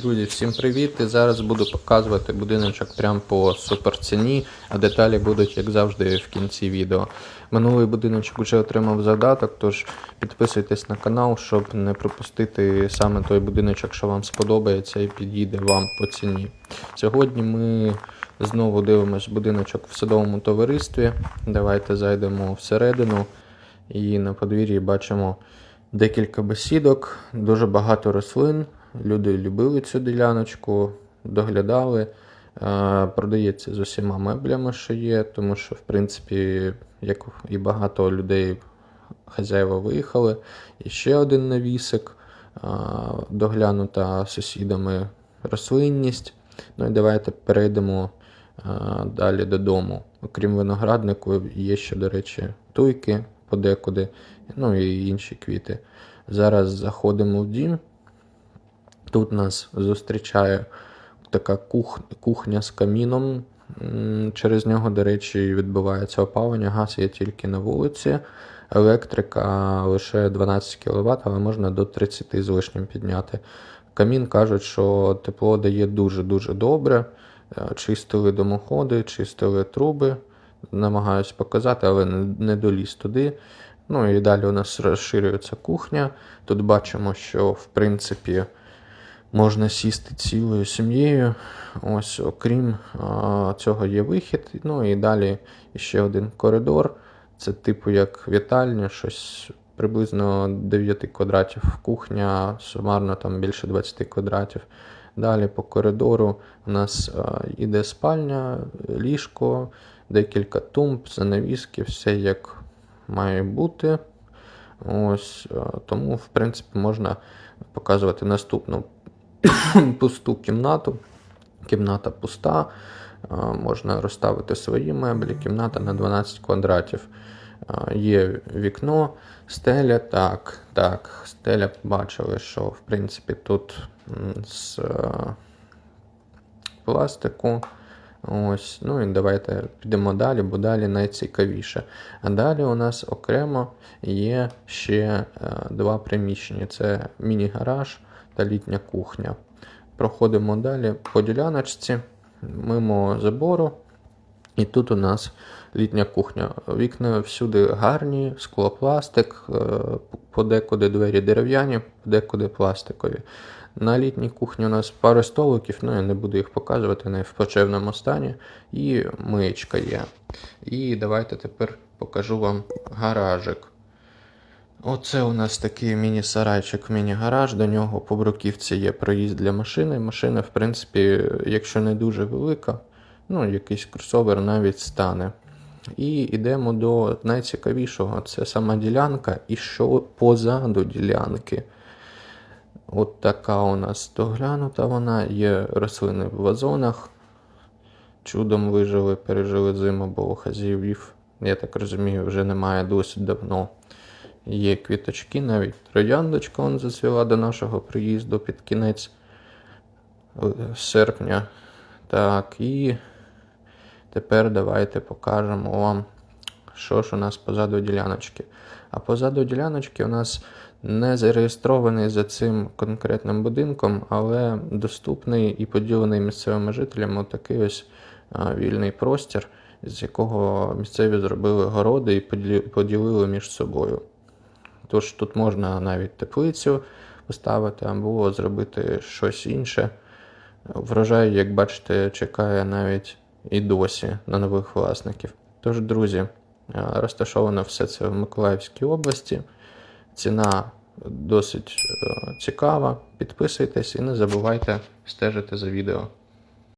Друзі, всім привіт! І зараз буду показувати будиночок прямо по суперціні, а деталі будуть, як завжди, в кінці відео. Минулий будиночок вже отримав задаток, тож підписуйтесь на канал, щоб не пропустити саме той будиночок, що вам сподобається і підійде вам по ціні. Сьогодні ми знову дивимось будиночок в садовому товаристві. Давайте зайдемо всередину і на подвір'ї бачимо декілька бесідок, дуже багато рослин. Люди любили цю діляночку, доглядали. Е, Продається з усіма меблями, що є, тому що, в принципі, як і багато людей, хазяїва виїхали. І ще один навісик, е, доглянута сусідами рослинність. Ну і давайте перейдемо е, далі додому. Окрім винограднику, є ще, до речі, туйки подекуди, ну і інші квіти. Зараз заходимо в дім. Тут нас зустрічає така кух... кухня з каміном. Через нього, до речі, відбувається опалення. Газ є тільки на вулиці. Електрика лише 12 кВт, але можна до 30 з лишнім підняти. Камін кажуть, що тепло дає дуже-дуже добре. Е, Чистили димоходи, чистили труби. Намагаюсь показати, але не доліз туди. Ну і далі у нас розширюється кухня. Тут бачимо, що в принципі можна сісти цілою сім'єю. Ось, окрім а, цього, є вихід. Ну і далі ще один коридор. Це типу як вітальня, щось приблизно 9 квадратів. Кухня, сумарно там більше 20 квадратів. Далі по коридору у нас а, іде спальня, ліжко, декілька тумб, занавіски, все як має бути. Ось, тому, в принципі, можна показувати наступну пусту кімнату. Кімната пуста. Можна розставити свої меблі. Кімната на 12 квадратів. Є вікно, стеля. Так, так, стеля бачили, що в принципі тут з е, пластику. Ось, ну і давайте підемо далі, бо далі найцікавіше. А далі у нас окремо є ще е, два приміщення: це міні-гараж та літня кухня. Проходимо далі по діляночці, мимо забору. І тут у нас літня кухня. Вікна всюди гарні, склопластик, е, подекуди двері дерев'яні, подекуди пластикові. На літній кухні у нас пару столиків, ну я не буду їх показувати, вони в плачевному стані. І миєчка є. І давайте тепер покажу вам гаражик. Оце у нас такий міні-сарайчик, міні-гараж. До нього по бруківці є проїзд для машини. Машина, в принципі, якщо не дуже велика, ну, якийсь кросовер навіть стане. І йдемо до найцікавішого це сама ділянка, і що позаду ділянки. От така у нас доглянута вона, є рослини в вазонах. Чудом вижили, пережили зиму, бо хазяїв, я так розумію, вже немає досить давно. Є квіточки, навіть трояндочка он зацвіла до нашого приїзду під кінець е, серпня. Так, і тепер давайте покажемо вам, що ж у нас позаду діляночки. А позаду діляночки у нас не зареєстрований за цим конкретним будинком, але доступний і поділений місцевими жителями такий ось вільний простір, з якого місцеві зробили городи і поділили між собою. Тож тут можна навіть теплицю поставити або зробити щось інше. Врожай, як бачите, чекає навіть і досі на нових власників. Тож, друзі, е, розташовано все це в Миколаївській області. Ціна досить е, цікава. Підписуйтесь і не забувайте стежити за відео.